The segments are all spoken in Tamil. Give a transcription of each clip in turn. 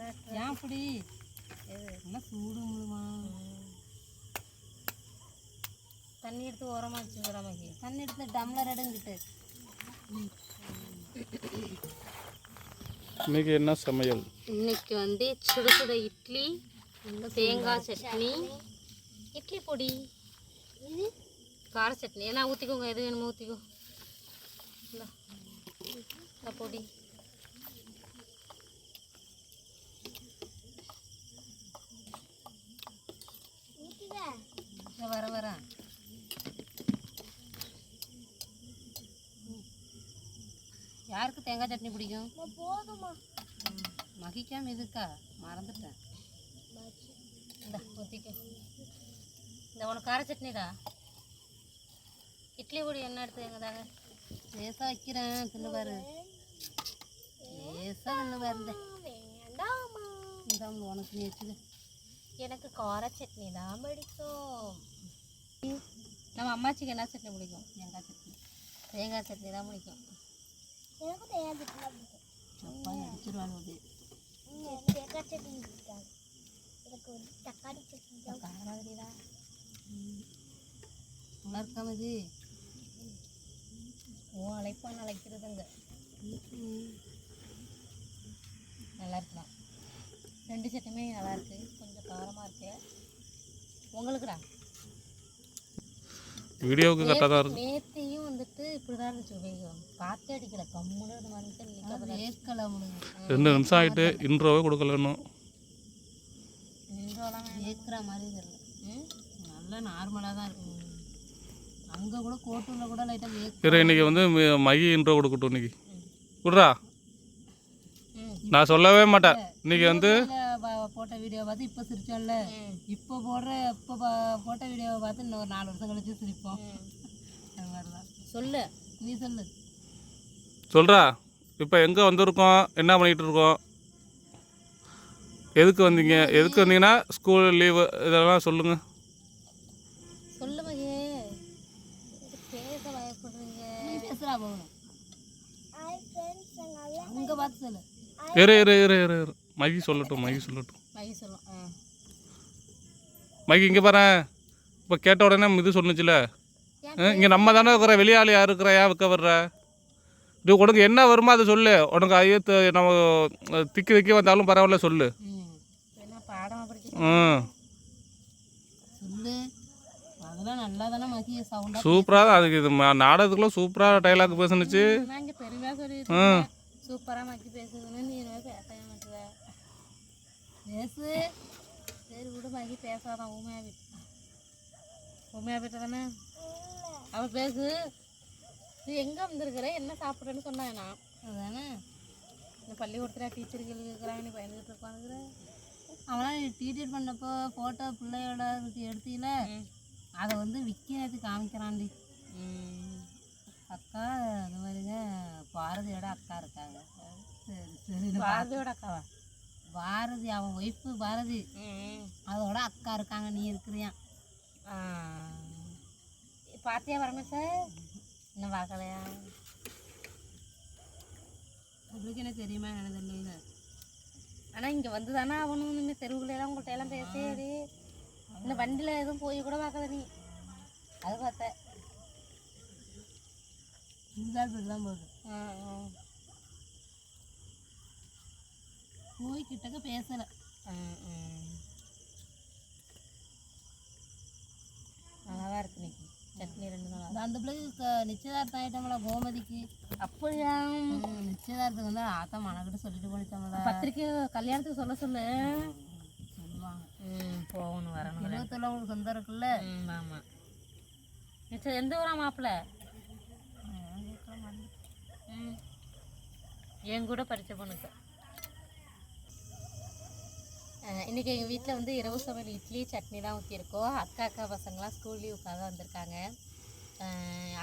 ஏன் அப்படி நல்லா சூடு முழுமா தண்ணி எடுத்து ஓரமாக வச்சுக்கிறோம் மகி. தண்ணி எடுத்து டம்ளர் எடுங்கிட்டு. இன்னைக்கு என்ன சமையல்? இன்னைக்கு வந்து சுட சுட இட்லி தேங்காய் சட்னி இட்லி பொடி. கார சட்னி. ஏன்னா ஊற்றிக்கோங்க எது வேணுமோ ஊற்றிக்கோ பொடி. வர வரேன் யாருக்கு தேங்காய் சட்னி பிடிக்கும்? ம், மகிக்காம இதுக்கா மறந்துட்டேன். இந்த ஊற்றிக்கோ இந்த உனக்கு கார சட்னிடா? இட்லி பொடி என்ன எடுத்து எங்க தாங்க லேசா வைக்கிறேன் தின்னு பாரு. லேசா தின்னு பாருந்த இந்த. உனக்கு நீ வச்சுக்க. எனக்கு கார சட்னி தான் பிடிக்கும். நம்ம அம்மாச்சிக்கு என்ன சட்னி பிடிக்கும்? தேங்காய் சட்னி. தேங்காய் சட்னி தான் பிடிக்கும். எனக்கும் தேங்காய் சட்னி தான் பிடிக்கும். அப்பா அடிச்சிருவாங்க எனக்கு தேங்காய் சட்னி பிடிக்காது. எனக்கு வந்து தக்காளி சட்னி தான் கார மாதிரி தான். நல்லா இருக்காம இது ஓ அழைப்பான் அழைக்கிறதுங்க. நல்லா இருக்கலாம். ரெண்டு சட்னியுமே நல்லா இருக்கு கொஞ்சம் காரமாக இருக்கு. உங்களுக்குடா? வீடியோவுக்கு கரெக்டாக தான் இருக்கு. நேத்தையும் வந்துட்டு இப்படி தான் இருந்துச்சு காற்றே அடிக்கல. கம்முன்னு இருந்த மாதிரி இருந்துச்சு இன்னைக்கு அப்படி வேர்க்கலை முடியும் ரெண்டு நிமிஷம் ஆகிட்டு இன்ட்ரோவே கொடுக்கல இன்னும். நின்றோலாம் வேர்க்கிற மாதிரி தெரியல. நல்லா நார்மலாக தான் இருக்கு. அங்கே கூட கோட்டூரில் கூட லைட்டாக வேர்க்க சரி இன்னைக்கு வந்து மகி இன்ட்ரோ கொடுக்கட்டும் இன்னைக்கு. விட்றா நான் சொல்லவே மாட்டேன். இன்னைக்கு வந்து ப- போட்ட வீடியோ பார்த்து இப்போ சிரிச்சோம்ல. இப்போ போடுற இப்போ ப- போட்ட வீடியோவை பார்த்து இன்னொரு நாலு வருஷம் கழிச்சு சிரிப்போம். அது மாதிரி தான் சொல்லு. நீ சொல்லு. சொல்கிறா இப்போ எங்கே வந்திருக்கோம்? என்ன பண்ணிகிட்டு இருக்கோம்? எதுக்கு வந்தீங்க? எதுக்கு வந்தீங்கன்னா ஸ்கூல் லீவு இதெல்லாம் சொல்லுங்கள் சொல்லு மகே. பேச பயப்படுறீங்க. நீ பேசுகிறா போகணும். அங்கே பார்த்து சொல்லு. இரு இரு இரு இரு இரு. மகி சொல்லட்டும் மகி சொல்லட்டும். மகி சொல்லும் ஆ. மகி இங்கே பாரு. இப்போ கேட்ட உடனே இது சொன்னுச்சுல. இங்கே நம்ம தானே இருக்கிற வெளியாள் யார் இருக்கிற ஏன் வைக்க வர்ற? இது உனக்கு என்ன வருமோ அதை சொல்லு. உனக்கு ஐயோ நம்ம திக்கி திக்கி வந்தாலும் பரவாயில்ல சொல்லு. ம். சூப்பராக தான் அதுக்கு இது நாடகத்துக்குள்ள சூப்பராக டைலாக் பேசுனுச்சு. ம் சூப்பராக மக்கி பேசுதுன்னு நீ பேசவே மாட்டுற பேசு. சரி விடு மக்கி பேசாதான். ஊமையா விட்டு. ஊமையா விட்டு தானே? அவள் பேசு. நீ எங்கே வந்திருக்கிற? என்ன சாப்பிட்றேன்னு சொன்னேன் நான் அதானே? இந்த பள்ளிக்கூடத்தில் டீச்சர் கேள்வி கேட்குறாங்க நீ பயந்துகிட்டு உட்காந்துக்கிற. அவனா நீ டீட்டெயில் பண்ணப்போ ஃபோட்டோ பிள்ளையோட எடுத்தீல? அதை வந்து விற்கிறதுக்கு காமிக்கிறான்டி. அக்கா இந்த மாதிரிங்க பாரதியோட அக்கா இருக்காங்க. சரி சரி பாரதியோட அக்காவா? பாரதி அவன் ஒய்ஃபு பாரதி. அதோட அக்கா இருக்காங்க நீ இருக்கிறியா? பாத்தியா வரமே சார் இன்னும் பார்க்கலையா உங்களுக்கு என்ன தெரியுமா எனக்கு தெரியல. ஆனால் இங்கே வந்து தானே அவனும் இனிமேல் தெருவுக்குள்ளெல்லாம் உங்கள்கிட்ட எல்லாம் பேசியது இந்த வண்டியில் எதுவும் போய் கூட பார்க்கல நீ. அது பார்த்த சுடிதார் போட்டு தான் போகுது. போய் கிட்டக்க பேசலை. நல்லாதான் இருக்கு இன்னைக்கு. சட்னி ரெண்டு நாள். அந்த பிள்ளைக்கு நிச்சயதார்த்தம் ஆயிட்டோம்ல கோமதிக்கு அப்படியா? நிச்சயதார்த்தம் வந்து ஆத்தா மனக்கிட்ட சொல்லிட்டு போனிச்சோம்ல பத்திரிக்கை கல்யாணத்துக்கு சொல்ல சொல்லு. சொல்லுவாங்க. ம் போகணும் வரணும் இருபத்தொள்ள உங்களுக்கு சொந்தம் இருக்குல்ல. ஆமாம் நிச்சயம் எந்த ஊரா மாப்பிள்ள என் கூட படித்த பொண்ணுக்கு. இன்றைக்கி இன்னைக்கு எங்கள் வீட்டில் வந்து இரவு சமையல் இட்லி சட்னி தான் ஊற்றிருக்கோம் அக்கா அக்கா பசங்களாம் ஸ்கூல் லீவுக்காக வந்திருக்காங்க.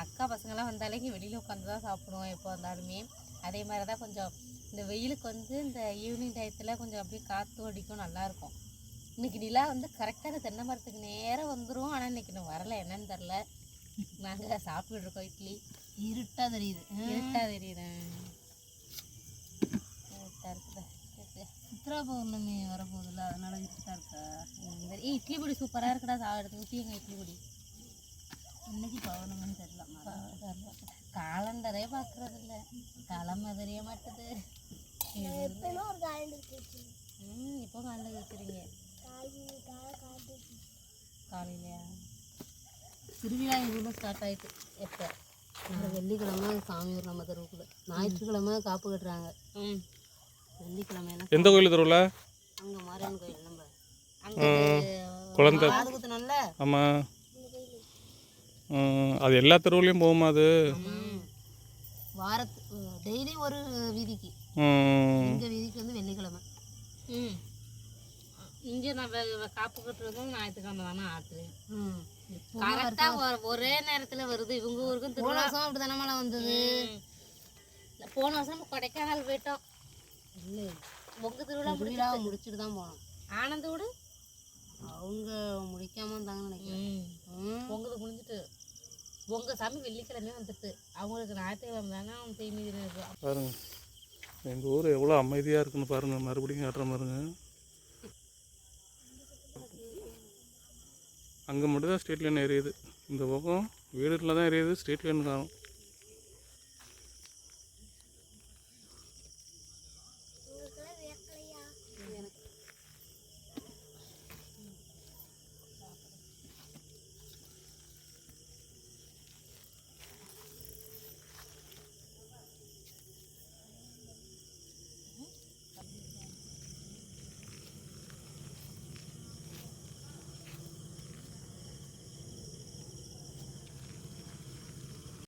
அக்கா பசங்களாம் வந்தாலே இங்கே வெளியில் உட்காந்து தான் சாப்பிடுவோம் எப்போ வந்தாலுமே. அதே மாதிரி தான் கொஞ்சம் இந்த வெயிலுக்கு வந்து இந்த ஈவினிங் டயத்தில் கொஞ்சம் அப்படியே காற்று அடிக்கும் நல்லாயிருக்கும் இன்னைக்கு நிலா வந்து கரெக்டாக அந்த தென்னை மரத்துக்கு நேராக வந்துடும் ஆனால் இன்னைக்கு இன்னும் வரல என்னன்னு தெரில நாங்கள் சாப்பிட்டுட்டு இட்லி. இருட்டா தெரியுது. இருட்டா தெரியுது? இருட்டா இருக்குதா. சித்ரா பௌர்ணமி வரப்போகுதுல்ல அதனால தான் இருக்கா? ஏய், இட்லி பொடி சூப்பராக இருக்குடா சாப்பிட்றது ஊற்றிங்க இட்லி பொடி. இன்னைக்கு பௌர்ணமின்னு தெரியல. காலண்டரே பார்க்கறது இல்லை கிழமை தெரிய மாட்டுது. காலண்டர் ம் இப்போ காலையில் வச்சுருங்க காலையிலையா? திருவிழா எங்கள் ஸ்டார்ட் ஆயிட்டு எப்போ? இந்த வெள்ளிக்கிழமை சாமி வரும் நம்ம தெருவுக்குள்ள. ஞாயிற்றுக்கிழமை காப்பு கட்டுறாங்க. ம். வெள்ளிக்கிழமையெல்லாம் எந்த கோயில் தெருவில்? அங்கே மாரியம்மன் கோயில் நம்ம. அங்கே குழந்தை. குத்துனோம்ல. ஆமாம் அது எல்லா தெருவுலேயும் போகுமா அது? வாரத்து டெய்லி ஒரு வீதிக்கு. ம். எங்கள் வீதிக்கு வந்து வெள்ளிக்கிழமை. ம். இங்கே நான் காப்பு கட்டுறதும் ஞாயிற்றுக்கிழமை தானே ஆட்டு ம். கரெக்டாக ஒரே நேரத்தில் வருது. இவங்க ஊருக்கும் போன திருவிழா வருஷம் அப்படி தானே மழை வந்தது? போன வருஷம் நம்ம கொடைக்கானல் போயிட்டோம். இல்லை. உங்க திருவிழா திருவிழாவை முடிச்சுட்டு தான் போனோம். ஆனந்த வீடு அவங்க முடிக்காம இருந்தாங்கன்னு நினைக்கிறேன். ம். ம். பொங்கல் முடிஞ்சிட்டு. உங்க சாமி வெள்ளிக்கிழமை வந்துட்டு. அவங்களுக்கு ஞாயிற்றுக்கிழமை தானே அவங்க தீமீதி இருக்கு பாருங்க. எங்கள் ஊர் எவ்வளோ அமைதியாக இருக்குன்னு பாருங்க. மறுபடியும் காட்டுற பாருங்க. அங்கே மட்டும் தான் ஸ்ட்ரீட் லைன் எரியுது இந்த பக்கம் வீடுகளில் தான் எரியுது ஸ்ட்ரீட் லைன் காணும்